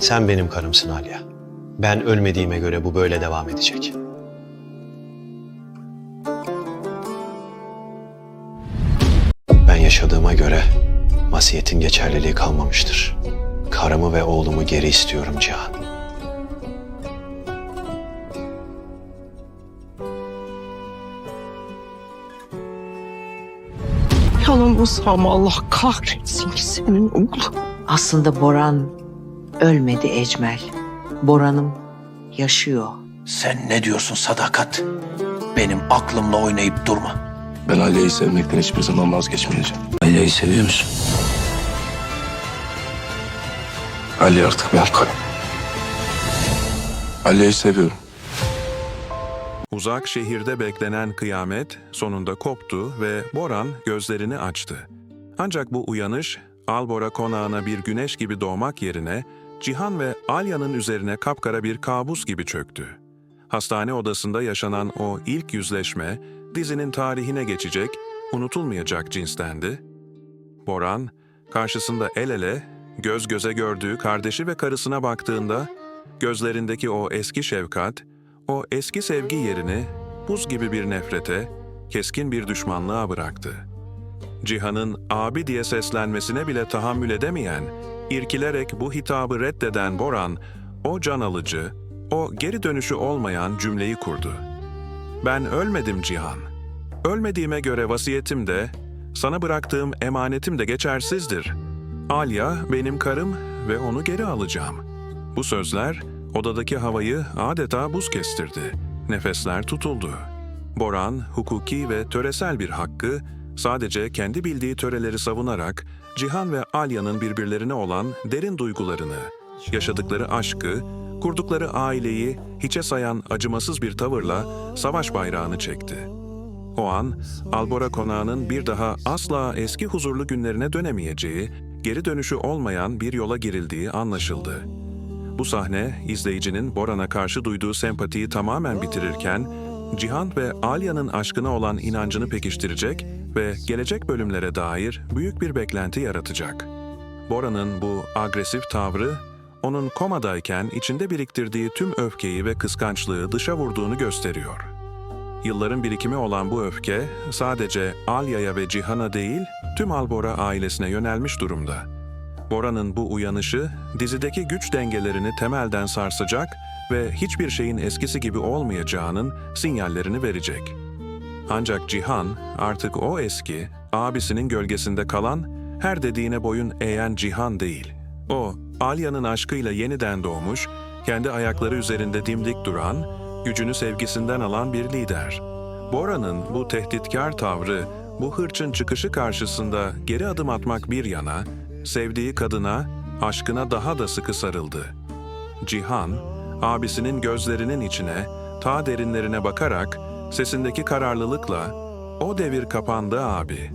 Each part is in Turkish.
Sen benim karımsın Alya. Ben ölmediğime göre bu böyle devam edecek. Ben yaşadığıma göre vasiyetin geçerliliği kalmamıştır. Karımı ve oğlumu geri istiyorum Cihan. Yanılmasam Allah kahretsin ki senin oğlum. Aslında Boran ölmedi Ecmel. Boran'ım yaşıyor. Sen ne diyorsun sadakat? Benim aklımla oynayıp durma. Ben Aliye'yi sevmekten hiçbir zaman vazgeçmeyeceğim. Aliye'yi seviyor musun? Ali artık benim karım. Aliye'yi seviyorum. Uzak şehirde beklenen kıyamet sonunda koptu ve Boran gözlerini açtı. Ancak bu uyanış Albora konağına bir güneş gibi doğmak yerine Cihan ve Alya'nın üzerine kapkara bir kabus gibi çöktü. Hastane odasında yaşanan o ilk yüzleşme dizinin tarihine geçecek, unutulmayacak cinstendi. Boran, karşısında el ele, göz göze gördüğü kardeşi ve karısına baktığında, gözlerindeki o eski şefkat, o eski sevgi yerini buz gibi bir nefrete, keskin bir düşmanlığa bıraktı. Cihan'ın abi diye seslenmesine bile tahammül edemeyen, irkilerek bu hitabı reddeden Boran, o can alıcı, o geri dönüşü olmayan cümleyi kurdu. Ben ölmedim Cihan. Ölmediğime göre vasiyetim de, sana bıraktığım emanetim de geçersizdir. Alya benim karım ve onu geri alacağım. Bu sözler odadaki havayı adeta buz kestirdi. Nefesler tutuldu. Boran, hukuki ve töresel bir hakkı, sadece kendi bildiği töreleri savunarak Cihan ve Alya'nın birbirlerine olan derin duygularını, yaşadıkları aşkı, kurdukları aileyi hiçe sayan acımasız bir tavırla savaş bayrağını çekti. O an Albora konağının bir daha asla eski huzurlu günlerine dönemeyeceği, geri dönüşü olmayan bir yola girildiği anlaşıldı. Bu sahne izleyicinin Boran'a karşı duyduğu sempatiyi tamamen bitirirken, Cihan ve Alya'nın aşkına olan inancını pekiştirecek ve gelecek bölümlere dair büyük bir beklenti yaratacak. Bora'nın bu agresif tavrı, onun komadayken içinde biriktirdiği tüm öfkeyi ve kıskançlığı dışa vurduğunu gösteriyor. Yılların birikimi olan bu öfke sadece Alya'ya ve Cihan'a değil, tüm Albora ailesine yönelmiş durumda. Bora'nın bu uyanışı dizideki güç dengelerini temelden sarsacak ve hiçbir şeyin eskisi gibi olmayacağının sinyallerini verecek. Ancak Cihan artık o eski, abisinin gölgesinde kalan, her dediğine boyun eğen Cihan değil. O, Alya'nın aşkıyla yeniden doğmuş, kendi ayakları üzerinde dimdik duran, gücünü sevgisinden alan bir lider. Bora'nın bu tehditkar tavrı, bu hırçın çıkışı karşısında geri adım atmak bir yana, sevdiği kadına, aşkına daha da sıkı sarıldı. Cihan, abisinin gözlerinin içine, ta derinlerine bakarak, sesindeki kararlılıkla, o devir kapandı abi.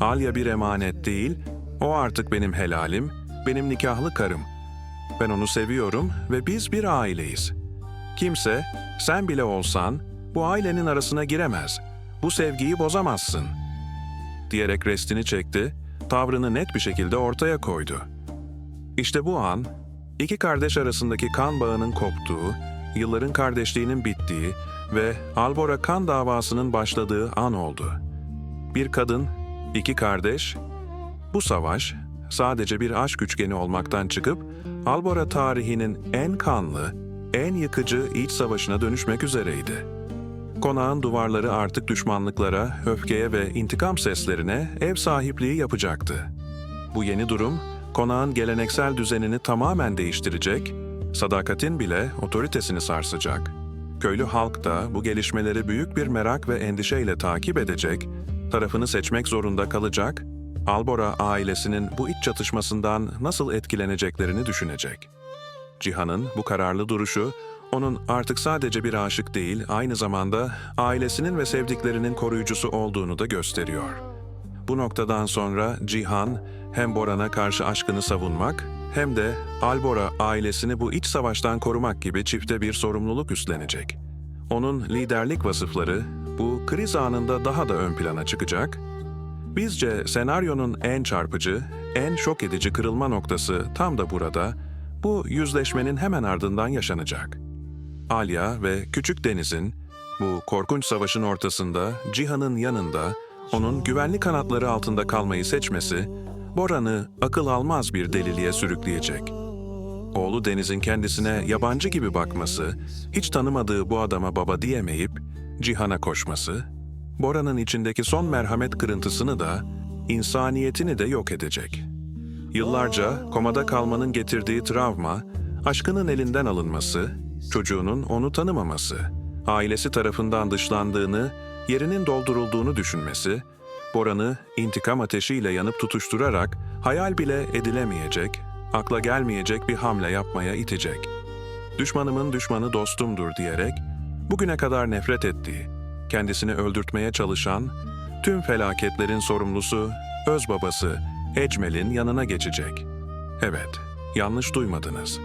Alya bir emanet değil, o artık benim helalim, benim nikahlı karım. Ben onu seviyorum ve biz bir aileyiz. Kimse, sen bile olsan, bu ailenin arasına giremez. Bu sevgiyi bozamazsın. Diyerek restini çekti, tavrını net bir şekilde ortaya koydu. İşte bu an, iki kardeş arasındaki kan bağının koptuğu, yılların kardeşliğinin bittiği ve Albora kan davasının başladığı an oldu. Bir kadın, iki kardeş, bu savaş sadece bir aşk üçgeni olmaktan çıkıp Albora tarihinin en kanlı, en yıkıcı iç savaşına dönüşmek üzereydi. Konağın duvarları artık düşmanlıklara, öfkeye ve intikam seslerine ev sahipliği yapacaktı. Bu yeni durum, konağın geleneksel düzenini tamamen değiştirecek, sadakatin bile otoritesini sarsacak. Köylü halk da bu gelişmeleri büyük bir merak ve endişeyle takip edecek, tarafını seçmek zorunda kalacak, Albora ailesinin bu iç çatışmasından nasıl etkileneceklerini düşünecek. Cihan'ın bu kararlı duruşu, onun artık sadece bir aşık değil, aynı zamanda ailesinin ve sevdiklerinin koruyucusu olduğunu da gösteriyor. Bu noktadan sonra Cihan, hem Boran'a karşı aşkını savunmak, hem de Albora ailesini bu iç savaştan korumak gibi çifte bir sorumluluk üstlenecek. Onun liderlik vasıfları bu kriz anında daha da ön plana çıkacak Bizce senaryonun en çarpıcı, en şok edici kırılma noktası tam da burada, bu yüzleşmenin hemen ardından yaşanacak. Alya ve Küçük Deniz'in bu korkunç savaşın ortasında Cihan'ın yanında onun güvenli kanatları altında kalmayı seçmesi Boran'ı akıl almaz bir deliliğe sürükleyecek. Oğlu Deniz'in kendisine yabancı gibi bakması, hiç tanımadığı bu adama baba diyemeyip Cihan'a koşması, Bora'nın içindeki son merhamet kırıntısını da, insaniyetini de yok edecek. Yıllarca komada kalmanın getirdiği travma, aşkının elinden alınması, çocuğunun onu tanımaması, ailesi tarafından dışlandığını, yerinin doldurulduğunu düşünmesi, Boran'ı intikam ateşiyle yanıp tutuşturarak hayal bile edilemeyecek, akla gelmeyecek bir hamle yapmaya itecek. Düşmanımın düşmanı dostumdur diyerek, bugüne kadar nefret ettiği, kendisini öldürtmeye çalışan, tüm felaketlerin sorumlusu, öz babası Ecmel'in yanına geçecek. Evet, yanlış duymadınız.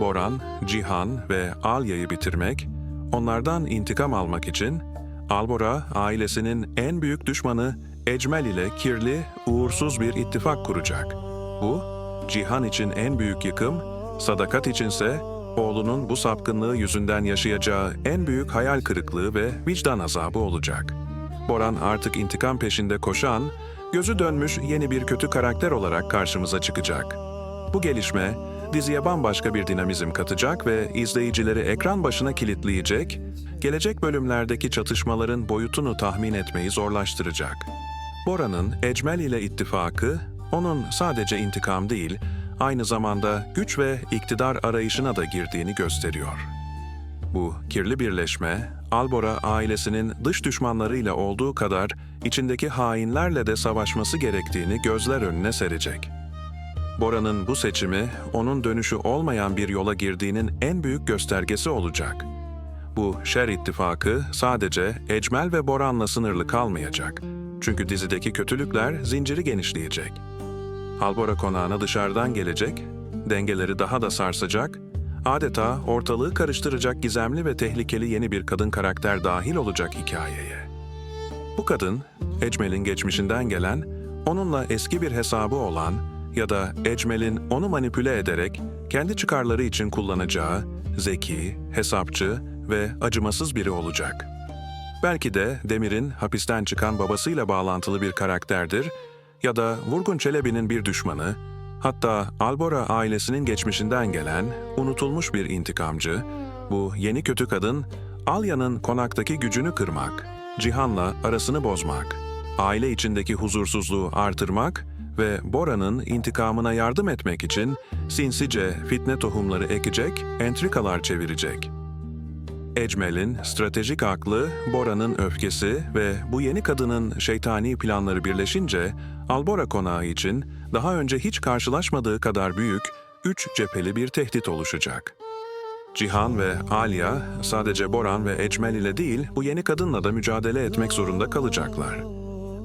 Boran, Cihan ve Alya'yı bitirmek, onlardan intikam almak için Albora ailesinin en büyük düşmanı Ecmel ile kirli, uğursuz bir ittifak kuracak. Bu, Cihan için en büyük yıkım, Sadakat içinse oğlunun bu sapkınlığı yüzünden yaşayacağı en büyük hayal kırıklığı ve vicdan azabı olacak. Boran artık intikam peşinde koşan, gözü dönmüş yeni bir kötü karakter olarak karşımıza çıkacak. Bu gelişme diziye bambaşka bir dinamizm katacak ve izleyicileri ekran başına kilitleyecek, gelecek bölümlerdeki çatışmaların boyutunu tahmin etmeyi zorlaştıracak. Bora'nın Ecmel ile ittifakı, onun sadece intikam değil, aynı zamanda güç ve iktidar arayışına da girdiğini gösteriyor. Bu kirli birleşme, Albora ailesinin dış düşmanlarıyla olduğu kadar içindeki hainlerle de savaşması gerektiğini gözler önüne serecek. Bora'nın bu seçimi, onun dönüşü olmayan bir yola girdiğinin en büyük göstergesi olacak. Bu şer ittifakı sadece Ecmel ve Boran'la sınırlı kalmayacak. Çünkü dizideki kötülükler zinciri genişleyecek. Albora konağına dışarıdan gelecek, dengeleri daha da sarsacak, adeta ortalığı karıştıracak gizemli ve tehlikeli yeni bir kadın karakter dahil olacak hikayeye. Bu kadın, Ecmel'in geçmişinden gelen, onunla eski bir hesabı olan ya da Ecmel'in onu manipüle ederek kendi çıkarları için kullanacağı zeki, hesapçı ve acımasız biri olacak. Belki de Demir'in hapisten çıkan babasıyla bağlantılı bir karakterdir ya da Vurgun Çelebi'nin bir düşmanı, hatta Albora ailesinin geçmişinden gelen unutulmuş bir intikamcı, bu yeni kötü kadın Alya'nın konaktaki gücünü kırmak, Cihan'la arasını bozmak, aile içindeki huzursuzluğu artırmak ve Bora'nın intikamına yardım etmek için sinsice fitne tohumları ekecek, entrikalar çevirecek. Ecmel'in stratejik aklı, Bora'nın öfkesi ve bu yeni kadının şeytani planları birleşince Albora konağı için daha önce hiç karşılaşmadığı kadar büyük, üç cepheli bir tehdit oluşacak. Cihan ve Alya sadece Boran ve Ecmel ile değil bu yeni kadınla da mücadele etmek zorunda kalacaklar.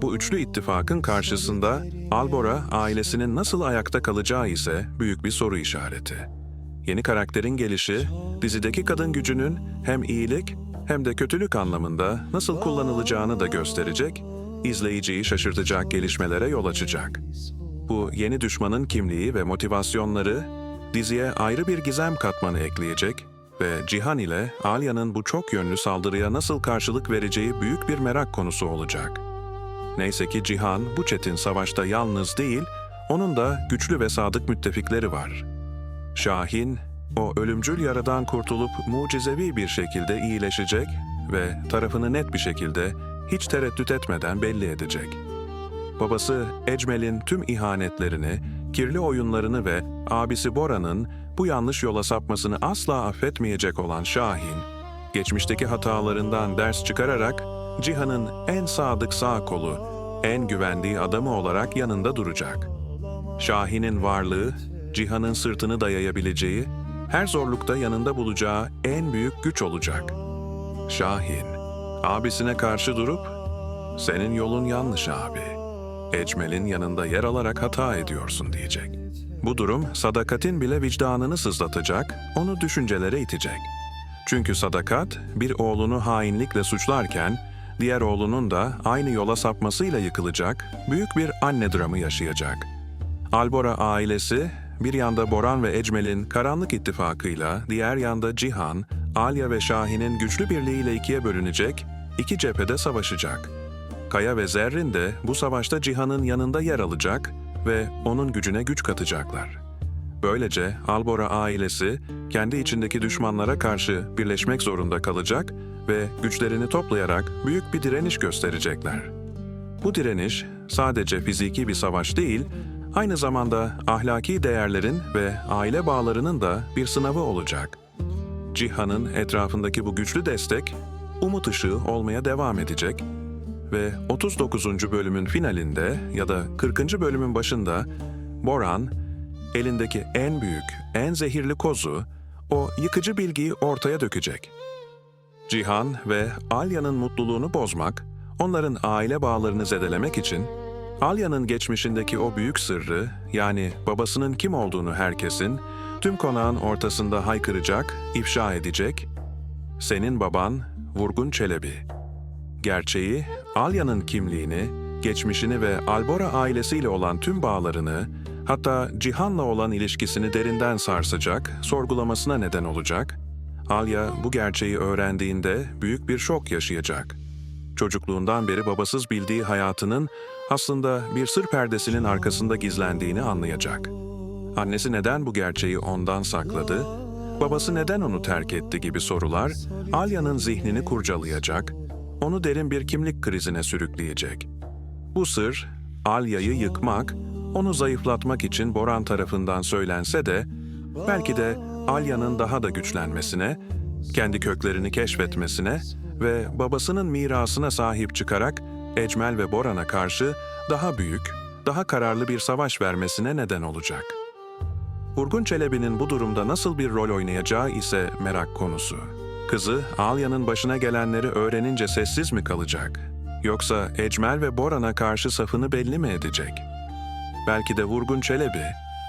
Bu üçlü ittifakın karşısında Albora ailesinin nasıl ayakta kalacağı ise büyük bir soru işareti. Yeni karakterin gelişi, dizideki kadın gücünün hem iyilik hem de kötülük anlamında nasıl kullanılacağını da gösterecek, izleyiciyi şaşırtacak gelişmelere yol açacak. Bu yeni düşmanın kimliği ve motivasyonları diziye ayrı bir gizem katmanı ekleyecek ve Cihan ile Alya'nın bu çok yönlü saldırıya nasıl karşılık vereceği büyük bir merak konusu olacak. Neyse ki Cihan bu çetin savaşta yalnız değil, onun da güçlü ve sadık müttefikleri var. Şahin, o ölümcül yaradan kurtulup mucizevi bir şekilde iyileşecek ve tarafını net bir şekilde hiç tereddüt etmeden belli edecek. Babası Ecmel'in tüm ihanetlerini, kirli oyunlarını ve abisi Bora'nın bu yanlış yola sapmasını asla affetmeyecek olan Şahin, geçmişteki hatalarından ders çıkararak Cihan'ın en sadık sağ kolu, en güvendiği adamı olarak yanında duracak. Şahin'in varlığı, Cihan'ın sırtını dayayabileceği, her zorlukta yanında bulacağı en büyük güç olacak. Şahin, abisine karşı durup, senin yolun yanlış abi. Ecmel'in yanında yer alarak hata ediyorsun diyecek. Bu durum sadakatin bile vicdanını sızlatacak, onu düşüncelere itecek. Çünkü sadakat bir oğlunu hainlikle suçlarken diğer oğlunun da aynı yola sapmasıyla yıkılacak büyük bir anne dramı yaşayacak. Albora ailesi bir yanda Boran ve Ecmel'in karanlık ittifakıyla, diğer yanda Cihan, Alya ve Şahin'in güçlü birliğiyle ikiye bölünecek, iki cephede savaşacak. Kaya ve Zerrin de bu savaşta Cihan'ın yanında yer alacak ve onun gücüne güç katacaklar. Böylece Albora ailesi kendi içindeki düşmanlara karşı birleşmek zorunda kalacak ve güçlerini toplayarak büyük bir direniş gösterecekler. Bu direniş sadece fiziki bir savaş değil, aynı zamanda ahlaki değerlerin ve aile bağlarının da bir sınavı olacak. Cihan'ın etrafındaki bu güçlü destek umut ışığı olmaya devam edecek ve 39. bölümün finalinde ya da 40. bölümün başında Boran elindeki en büyük, en zehirli kozu, o yıkıcı bilgiyi ortaya dökecek. Cihan ve Alya'nın mutluluğunu bozmak, onların aile bağlarını zedelemek için, Alya'nın geçmişindeki o büyük sırrı, yani babasının kim olduğunu herkesin, tüm konağın ortasında haykıracak, ifşa edecek, senin baban Vurgun Çelebi. Gerçeği, Alya'nın kimliğini, geçmişini ve Albora ailesiyle olan tüm bağlarını, hatta Cihan'la olan ilişkisini derinden sarsacak, sorgulamasına neden olacak. Alya bu gerçeği öğrendiğinde büyük bir şok yaşayacak. Çocukluğundan beri babasız bildiği hayatının aslında bir sır perdesinin arkasında gizlendiğini anlayacak. Annesi neden bu gerçeği ondan sakladı? Babası neden onu terk etti gibi sorular Alya'nın zihnini kurcalayacak, onu derin bir kimlik krizine sürükleyecek. Bu sır, Alya'yı yıkmak, onu zayıflatmak için Boran tarafından söylense de, belki de Alya'nın daha da güçlenmesine, kendi köklerini keşfetmesine ve babasının mirasına sahip çıkarak Ecmel ve Boran'a karşı daha büyük, daha kararlı bir savaş vermesine neden olacak. Vurgun Çelebi'nin bu durumda nasıl bir rol oynayacağı ise merak konusu. Kızı Alya'nın başına gelenleri öğrenince sessiz mi kalacak? Yoksa Ecmel ve Boran'a karşı safını belli mi edecek? Belki de Vurgun Çelebi,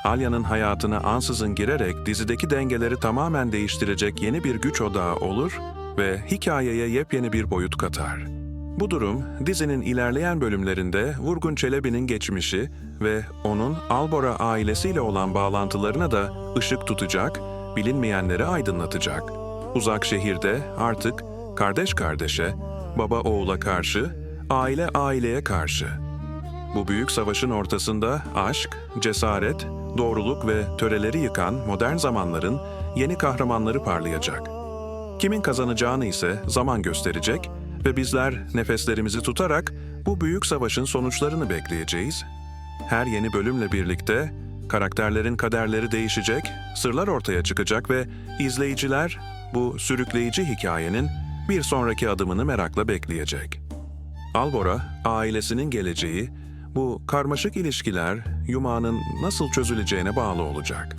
Alya'nın hayatına ansızın girerek dizideki dengeleri tamamen değiştirecek yeni bir güç odağı olur ve hikayeye yepyeni bir boyut katar. Bu durum dizinin ilerleyen bölümlerinde Vurgun Çelebi'nin geçmişi ve onun Albora ailesiyle olan bağlantılarına da ışık tutacak, bilinmeyenleri aydınlatacak. Uzak şehirde artık kardeş kardeşe, baba oğula karşı, aile aileye karşı. Bu büyük savaşın ortasında aşk, cesaret, doğruluk ve töreleri yıkan modern zamanların yeni kahramanları parlayacak. Kimin kazanacağını ise zaman gösterecek ve bizler nefeslerimizi tutarak bu büyük savaşın sonuçlarını bekleyeceğiz. Her yeni bölümle birlikte karakterlerin kaderleri değişecek, sırlar ortaya çıkacak ve izleyiciler bu sürükleyici hikayenin bir sonraki adımını merakla bekleyecek. Albora, ailesinin geleceği, bu karmaşık ilişkiler yumağının nasıl çözüleceğine bağlı olacak.